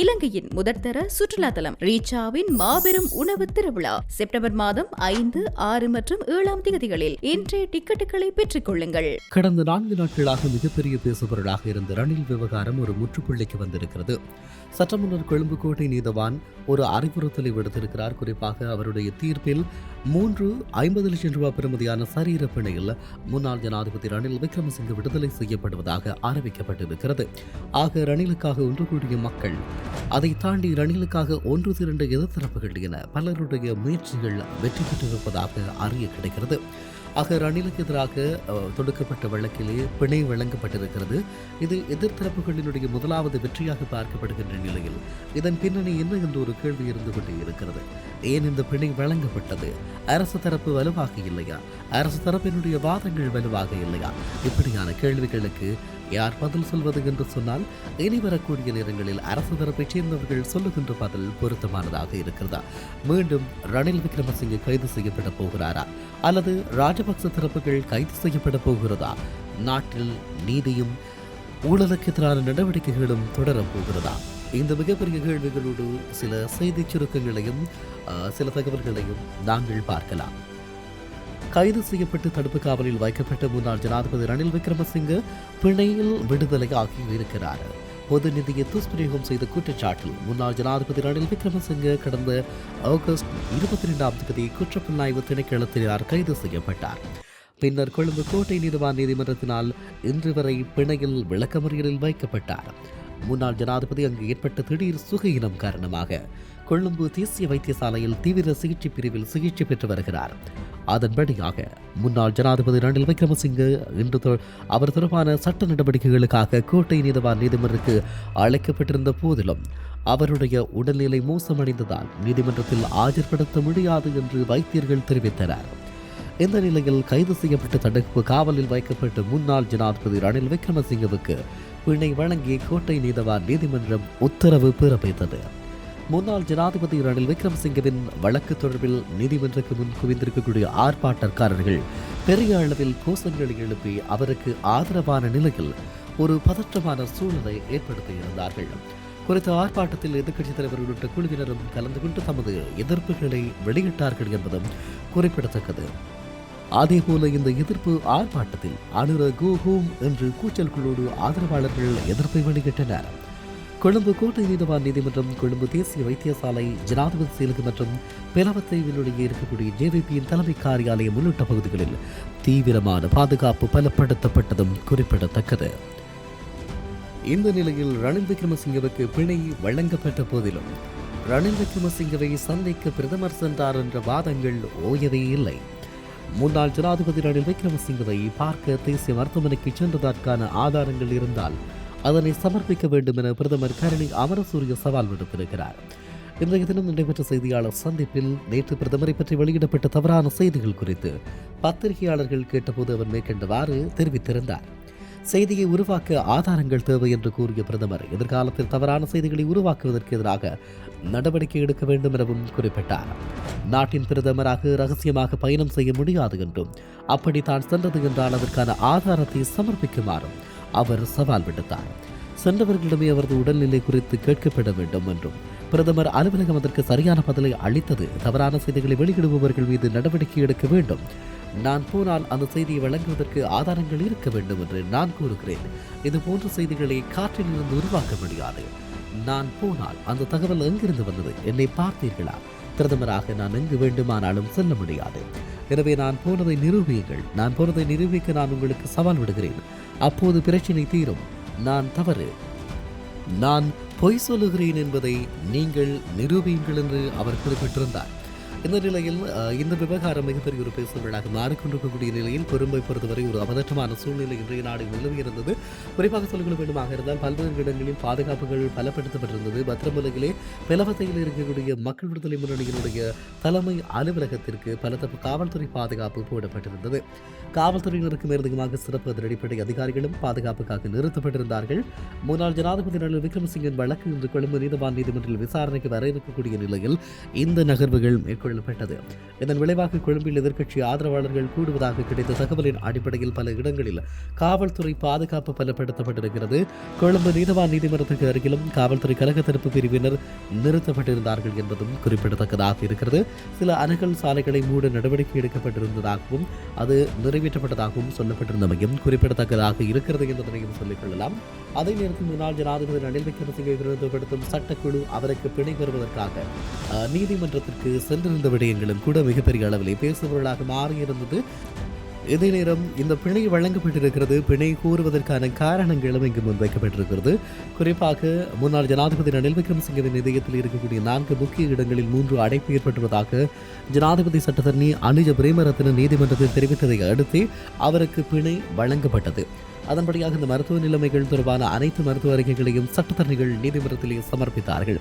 இலங்கையின் முதற்தர சுற்றுலா தலம் ரீச்சாவின் மாபெரும் உணவு திருவிழா. செப்டம்பர் மாதம் ஐந்து ஆறு மற்றும் ஏழாம் தேதிகளில் இன்றைய டிக்கெட்டுகளை பெற்றுக் கொள்ளுங்கள் கடந்த நான்கு நாட்களாக மிகப்பெரிய பேசுபொருளாக இருந்த ரணில் விவகாரம் ஒரு முற்றுப்புள்ளிக்கு வந்திருக்கிறது. சற்று முன்னர் நீதவான் ஒரு அறிவுறுத்தலை விடுத்திருக்கிறார். குறிப்பாக அவருடைய தீர்ப்பில் மூன்று ஐம்பது லட்சம் ரூபாய் பெறுமதியான சரீர பிணையில் முன்னாள் ஜனாதிபதி ரணில் விக்ரமசிங்க விடுதலை செய்யப்படுவதாக அறிவிக்கப்பட்டிருக்கிறது. ஆக ரணிலுக்காக ஒன்று கூடிய மக்கள் அதை தாண்டி ரணிலுக்காக ஒன்று திரண்ட எதிர்த்தரப்புகள் என பலருடைய முயற்சிகள் வெற்றி பெற்றிருப்பதாக அறிய கிடைக்கிறது. ஆக ரணிலுக்கு எதிராக தொடுக்கப்பட்ட வழக்கிலே பிணை வழங்கப்பட்டிருக்கிறது. இது எதிர்த்தரப்புகளினுடைய முதலாவது வெற்றியாக பார்க்கப்படுகின்ற நிலையில் இதன் பின்னணி என்ன என்ற ஒரு கேள்வி இருந்து கொண்டே இருக்கிறது. ஏன் இந்த பிணை வழங்கப்பட்டது? அரசு தரப்பு வலுவாக இல்லையா? அரசு தரப்பினுடைய வாதங்கள் வலுவாக இல்லையா? இப்படியான கேள்விகளுக்கு யார் பதில் சொல்வது என்று சொன்னால் இனி வரக்கூடிய நேரங்களில் அரசு தரப்பைச் சேர்ந்தவர்கள் சொல்லுகின்ற பதில் பொருத்தமானதாக இருக்கிறதா? மீண்டும் ரணில் விக்ரமசிங்கே கைது செய்யப்பட போகிறாரா? அல்லது ராஜ ராஜபக்ச தரப்புகள் கைது செய்யப்பட போகிறதா? நாட்டில் நீதியும் ஊழலுக்கு எதிரான நடவடிக்கைகளும் தொடரப் போகிறதா? இந்த மிகப்பெரிய கேள்விகளோடு சில செய்தி சுருக்கங்களையும் ஆஹ், சில தகவல்களையும் நாங்கள் பார்க்கலாம். கைது செய்யப்பட்டு தடுப்பு காவலில் வைக்கப்பட்ட முன்னாள் ஜனாதிபதி ரணில் விக்ரமசிங்க பிணையில் விடுதலையாகி இருக்கிறார். பொது நிதியை துஷ்பிரயோகம் செய்த குற்றச்சாட்டில் முன்னாள் ஜனாதிபதி ரணில் விக்ரமசிங்கே கடந்த ஆகஸ்ட் இருபத்தி ரெண்டாம் தேதி குற்றப்புலனாய்வு திணைக்களத்தினர் கைது செய்யப்பட்டார். பின்னர் கொழும்பு கோட்டை நீதிவான் நீதிமன்றத்தினால் இன்று வரை பிணையில் விளக்கமறியலில் வைக்கப்பட்டார். முன்னாள் ஜனாதிபதி அங்கு ஏற்பட்ட திடீர் சுகையினம் காரணமாக கொழும்பு தேசிய வைத்தியசாலையில் தீவிர சிகிச்சை பிரிவில் சிகிச்சை பெற்று வருகிறார். அதன்படியாக முன்னாள் ஜனாதிபதி ரணில் விக்ரமசிங்க இன்று தொ- அவர் தொடர்பான சட்ட நடவடிக்கைகளுக்காக கோட்டை நீதவான் நீதிமன்றத்துக்கு அழைக்கப்பட்டிருந்த போதிலும் அவருடைய உடல்நிலை மோசமடைந்ததால் நீதிமன்றத்தில் ஆஜர்படுத்த முடியாது என்று வைத்தியர்கள் தெரிவித்தனர். இந்த நிலையில் கைது செய்யப்பட்ட தடுப்பு காவலில் வைக்கப்பட்ட முன்னாள் ஜனாதிபதி ரணில் விக்ரமசிங்கவுக்கு பிணை வழங்கி கோட்டை நீதவான் நீதிமன்றம் உத்தரவு பிறப்பித்தது. முன்னாள் ஜனாதிபதி ரணில் விக்ரமசிங்கவின் வழக்கு தொடர்பில் நீதிமன்றக்கு முன் குவிந்திருக்கக்கூடிய ஆர்ப்பாட்டக்காரர்கள் பெரிய அளவில் கோஷங்களை எழுப்பி அவருக்கு ஆதரவான நிலையில் ஒரு பதற்றமான சூழலை ஏற்படுத்தியிருந்தார்கள். குறித்த ஆர்ப்பாட்டத்தில் எதிர்க்கட்சித் தலைவர் உள்ளிட்ட குழுவினரும் கலந்து கொண்டு தமது எதிர்ப்புகளை வெளியிட்டார்கள் என்பதும் குறிப்பிடத்தக்கது. அதேபோல இந்த எதிர்ப்பு ஆர்ப்பாட்டத்தில் அனுர கோ ஹோம் என்று கூச்சல்களோடு ஆதரவாளர்கள் எதிர்ப்பை வெளியிட்டனர். கொழும்பு கோட்டை நீதிவான் நீதிமன்றம் கொழும்பு தேசிய வைத்தியசாலை ஜனாதிபதி செயலகம் மற்றும் பிளவத்தைவினுடைய இருக்கக்கூடிய ஜேவிபியின் தலைமை காரியாலயம் உள்ளிட்ட பகுதிகளில் தீவிரமான பாதுகாப்பு பலப்படுத்தப்பட்டதும் குறிப்பிடத்தக்கது. இந்த நிலையில் ரணில் விக்ரமசிங்கவுக்கு பிணை வழங்கப்பட்ட போதிலும் ரணில் விக்ரமசிங்கவை சந்திக்க பிரதமர் சென்றார் என்ற வாதங்கள் ஓயவே இல்லை. முன்னாள் ஜனாதிபதி ரணில் விக்ரமசிங்கவை பார்க்க தேசிய மருத்துவமனைக்கு சென்றதற்கான ஆதாரங்கள் இருந்தால் அதனை சமர்ப்பிக்க வேண்டும் என பிரதமர் கரணி அமரசூரிய சவால் விடுத்திருக்கிறார். இன்றைய தினம் நடைபெற்ற செய்தியாளர் சந்திப்பில் நேற்று பிரதமரை பற்றி வெளியிடப்பட்ட தவறான செய்திகள் குறித்து பத்திரிகையாளர்கள் கேட்டபோது அவர் மேற்கண்டவாறு தெரிவித்திருந்தார். செய்தியை உருவாக்க ஆதாரங்கள் தேவை என்று கூறிய பிரதமர் எதிர்காலத்தில் தவறான செய்திகளை உருவாக்குவதற்கு எதிராக நடவடிக்கை எடுக்க வேண்டும் எனவும் குறிப்பிட்டார். நாட்டின் பிரதமராக ரகசியமாக பயணம் செய்ய முடியாது என்றும் அப்படி தான் சென்றது என்றால் அதற்கான ஆதாரத்தை சமர்ப்பிக்குமாறும் அவர் சவால் விடுத்தார். சென்றவர்களிடமே அவரது உடல்நிலை குறித்து கேட்கப்பட வேண்டும் என்றும் பிரதமர் அலுவலகம் அதற்கு சரியான பதிலை அளித்தது. தவறான செய்திகளை வெளியிடுபவர்கள் மீது நடவடிக்கை எடுக்க வேண்டும். நான் போனால் அந்த செய்தியை வழங்குவதற்கு ஆதாரங்கள் இருக்க வேண்டும் என்று நான் கூறுகிறேன். இது போன்ற செய்திகளை காற்றில் இருந்து உருவாக்க முடியாது. நான் போனால் அந்த தகவல் எங்கிருந்து வந்தது? என்னை பார்த்தீர்களா? பிரதமராக நான் எங்கு வேண்டுமானாலும் செல்ல முடியாது. எனவே நான் போனதை நிரூபியுங்கள். நான் போனதை நிரூபிக்க நான் உங்களுக்கு சவால் விடுகிறேன். அப்போது பிரச்சனை தீரும். நான் தவறு. நான் பொய் சொல்லுகிறேன் என்பதை நீங்கள் நிரூபியுங்கள் என்று அவர் குறிப்பிட்டிருந்தார். இந்த நிலையில் இந்த விவகாரம் மிகப்பெரிய ஒரு பேசுபொருளாக மாறிக்கொண்டிருக்கக்கூடிய நிலையில் பெரும்பை பொறுத்தவரை ஒரு அபதற்றமான சூழ்நிலை இன்றைய நாடு நிலவியிருந்தது குறிப்பாக சொல்லிக்கொள்ள வேண்டுமாக இருந்தால் பல்வேறு இடங்களில் பாதுகாப்புகள் பலப்படுத்தப்பட்டிருந்தது. பத்திரமலையிலே பிளவத்தையில் இருக்கக்கூடிய மக்கள் விடுதலை முன்னணியினுடைய தலைமை அலுவலகத்திற்கு பலதரப்பு காவல்துறை பாதுகாப்பு போடப்பட்டிருந்தது. காவல்துறையினருக்கு மேலதிகமாக சிறப்பு அதிரடிப்படை அதிகாரிகளும் பாதுகாப்புக்காக நிறுத்தப்பட்டிருந்தார்கள். முன்னாள் ஜனாதிபதி ரணில் விக்ரமசிங்கின் வழக்கு இன்று கொழும்பு நீதவான் நீதிமன்றில் விசாரணைக்கு வர இருக்கக்கூடிய நிலையில் இந்த நகர்வுகள் மேற்கொள்ள மேற்கொள்ளப்பட்டது இதன் விளைவாக கொழும்பில் எதிர்க்கட்சி ஆதரவாளர்கள் கூடுவதாக கிடைத்த தகவலின் அடிப்படையில் பல இடங்களில் காவல்துறை பாதுகாப்பு பலப்படுத்தப்பட்டிருக்கிறது. கொழும்பு நீதவான் நீதிமன்றத்துக்கு அருகிலும் காவல்துறை கழக தடுப்பு பிரிவினர் நிறுத்தப்பட்டிருந்தார்கள் என்பதும் குறிப்பிடத்தக்கதாக இருக்கிறது. சில அணுகல் சாலைகளை மூட நடவடிக்கை எடுக்கப்பட்டிருந்ததாகவும் அது நிறைவேற்றப்பட்டதாகவும் சொல்லப்பட்டிருந்தமையும் குறிப்பிடத்தக்கதாக இருக்கிறது என்பதனையும் சொல்லிக் கொள்ளலாம். அதே நேரத்தில் முன்னாள் ஜனாதிபதி ரணில் விக்ரமசிங்கை விருதுபடுத்தும் சட்டக்குழு அவருக்கு பிணை பெறுவதற்காக நீதிமன்றத்திற்கு சென்று சென்றிருந்த விடயங்களும் கூட மிகப்பெரிய அளவிலே பேசுபொருளாக மாறியிருந்தது. இதே நேரம் இந்த பிணை வழங்கப்பட்டிருக்கிறது. பிணை கூறுவதற்கான காரணங்களும் இங்கு முன்வைக்கப்பட்டிருக்கிறது குறிப்பாக முன்னாள் ஜனாதிபதி ரணில் விக்ரமசிங்கவின் இதயத்தில் இருக்கக்கூடிய நான்கு முக்கிய இடங்களில் மூன்று அடைப்பு ஏற்பட்டுள்ளதாக ஜனாதிபதி சட்டத்தரணி அனுஜ பிரேமரத்ன நீதிமன்றத்தில் தெரிவித்ததை அடுத்து அவருக்கு பிணை வழங்கப்பட்டது. அதன்படியாக இந்த மருத்துவ நிலைமைகள் தொடர்பான அனைத்து மருத்துவ அறிக்கைகளையும் சட்டத்தரணிகள் நீதிமன்றத்திலே சமர்ப்பித்தார்கள்.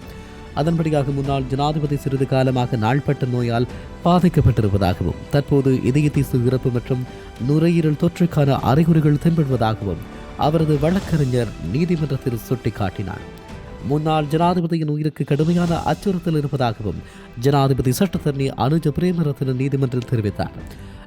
அதன்படியாக முன்னாள் ஜனாதிபதி சிறிது காலமாக நாள்பட்ட நோயால் பாதிக்கப்பட்டிருப்பதாகவும் தற்போது இதய இறப்பு மற்றும் நுரையீரல் தொற்றுக்கான அறிகுறிகள் தென்படுவதாகவும் அவரது வழக்கறிஞர் நீதிமன்றத்தில் சுட்டிக்காட்டினார். முன்னாள் ஜனாதிபதியின் உயிருக்கு கடுமையான அச்சுறுத்தல் இருப்பதாகவும் ஜனாதிபதி சட்டத்தரணி அனுஜ பிரேமரத்ன நீதிமன்றத்தில் தெரிவித்தார்.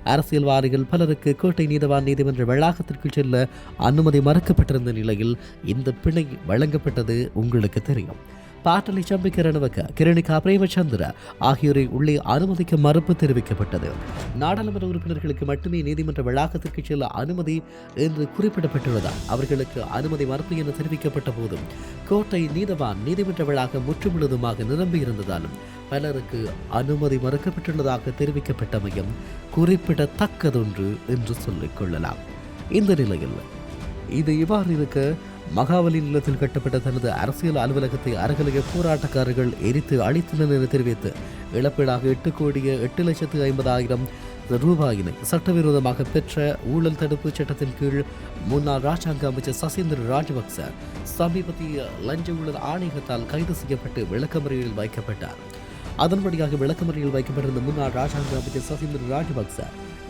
அரசியல்வாதிகள் பலருக்கு கோட்டை நீதவான் நீதிமன்ற வளாகத்திற்கு செல்ல அனுமதி மறுக்கப்பட்டிருந்த நிலையில் இந்த பிணை வழங்கப்பட்டது உங்களுக்கு தெரியும். பாட்டலி சம்பிக்க ரணவக்க கிரணிகா பிரேமச்சந்திர ஆகியோரை உள்ளே அனுமதிக்க மறுப்பு தெரிவிக்கப்பட்டது நாடாளுமன்ற உறுப்பினர்களுக்கு மட்டுமே நீதிமன்ற வளாகத்திற்கு செல்ல அனுமதி என்று குறிப்பிடப்பட்டுள்ளதால் அவர்களுக்கு அனுமதி மறுப்பு என தெரிவிக்கப்பட்ட போதும் கோட்டை நீதவான் நீதிமன்ற வளாகம் முற்றுமுழுதுமாக நிரம்பியிருந்ததாலும் பலருக்கு அனுமதி மறுக்கப்பட்டுள்ளதாக தெரிவிக்கப்பட்டமையும் குறிப்பிடத்தக்கதொன்று என்று சொல்லிக்கொள்ளலாம் இந்த நிலையில் இது இவ்வாறு இருக்க மகாவலி நிலத்தில் கட்டப்பட்ட தனது அரசியல் அலுவலகத்தை அறகலைய போராட்டக்காரர்கள் எரித்து அழித்தனர் என தெரிவித்து இழப்பீடாக எட்டு கோடியே எட்டு லட்சத்து ஐம்பதாயிரம் ரூபாயினை சட்டவிரோதமாக பெற்ற ஊழல் தடுப்பு சட்டத்தின் கீழ் முன்னாள் ராஜாங்க அமைச்சர் சசீந்திர ராஜபக்ச சமீபத்திய லஞ்ச ஊழல் ஆணையகத்தால் கைது செய்யப்பட்டு விளக்கமறியலில் வைக்கப்பட்டார். அதன்படியாக விளக்கமறியலில் வைக்கப்பட்டிருந்த முன்னாள் ராஜாங்க அமைச்சர் சசீந்திர ராஜபக்ச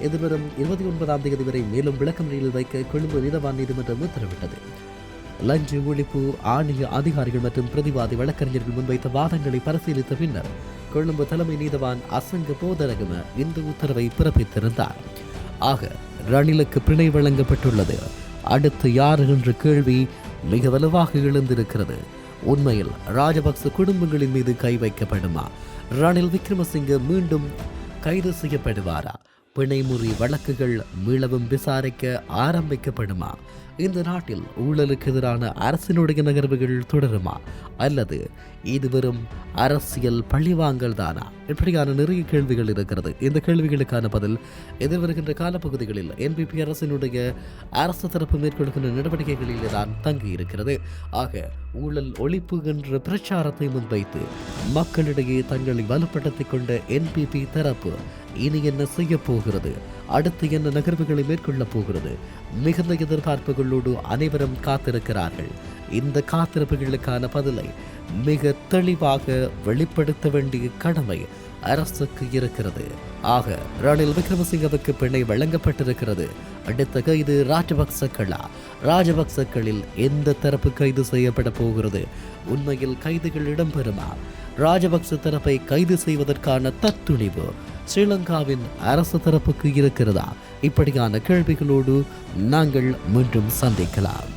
எதிர்வரும் இருபத்தி ஒன்பதாம் தேதி வரை மேலும் விளக்கமறியலில் வைக்க கொழும்பு நீதவான் நீதிமன்றம் உத்தரவிட்டது. லஞ்ச ஒழிப்பு ஆணைய அதிகாரிகள் மற்றும் பிரதிவாதி வழக்கறிஞர்கள் முன்வைத்த வாதங்களை பரிசீலித்த பின்னர் கொழும்பு தலைமை நீதவான் அசங்க போதரகம இந்த உத்தரவை பிறப்பித்திருந்தார். ஆக ரணிலுக்கு பிணை வழங்கப்பட்டுள்ளது. அடுத்து யார் என்ற கேள்வி மிக வலுவாக எழுந்திருக்கிறது. உண்மையில் ராஜபக்ச குடும்பங்களின் மீது கை வைக்கப்படுமா? ரணில் விக்ரமசிங்க மீண்டும் கைது செய்யப்படுவாரா? பிணைமுறி வழக்குகள் மீளவும் விசாரிக்க ஆரம்பிக்கப்படுமா? இந்த நாட்டில் ஊழலுக்கு எதிரான அரசினுடைய நகர்வுகள் தொடருமா? அல்லது இது வெறும் அரசியல் பழிவாங்கல் தானா? இப்படியான நிறைய கேள்விகள் இருக்கிறது. இந்த கேள்விகளுக்கான பதில் எதிர்வருகின்ற காலப்பகுதிகளில் என்பிபி அரசினுடைய அரசு தரப்பு மேற்கொள்கின்ற நடவடிக்கைகளில் தான் தங்கி இருக்கிறது ஆக ஊழல் ஒழிப்பு என்ற பிரச்சாரத்தை முன்வைத்து மக்களிடையே தங்களை வலுப்படுத்திக் கொண்ட என்பிபி தரப்பு இனி என்ன செய்ய போகிறது? அடுத்து என்ன நகர்வுகளை மேற்கொள்ளப் போகிறது? மிகுந்த எதிர்பார்ப்புகளோடு அனைவரும் காத்திருக்கிறார்கள். இந்த காத்திருப்புகளுக்கான பதிலை மிக தெளிவாக வெளிப்படுத்த வேண்டிய கடமை அரசுக்கு இருக்கிறது. ஆக ரணில் விக்ரமசிங்கவுக்கு பிணை வழங்கப்பட்டிருக்கிறது. அடுத்த கைது ராஜபக்சக்களா? ராஜபக்சக்களில் எந்த தரப்பு கைது செய்யப்பட போகிறது? உண்மையில் கைதுகள் இடம்பெறுமா? ராஜபக்ச தரப்பை கைது செய்வதற்கான தத்துணிவு ஸ்ரீலங்காவின் அரசு தரப்புக்கு இருக்கிறதா? இப்படியான கேள்விகளோடு நாங்கள் மீண்டும் சந்திக்கலாம்.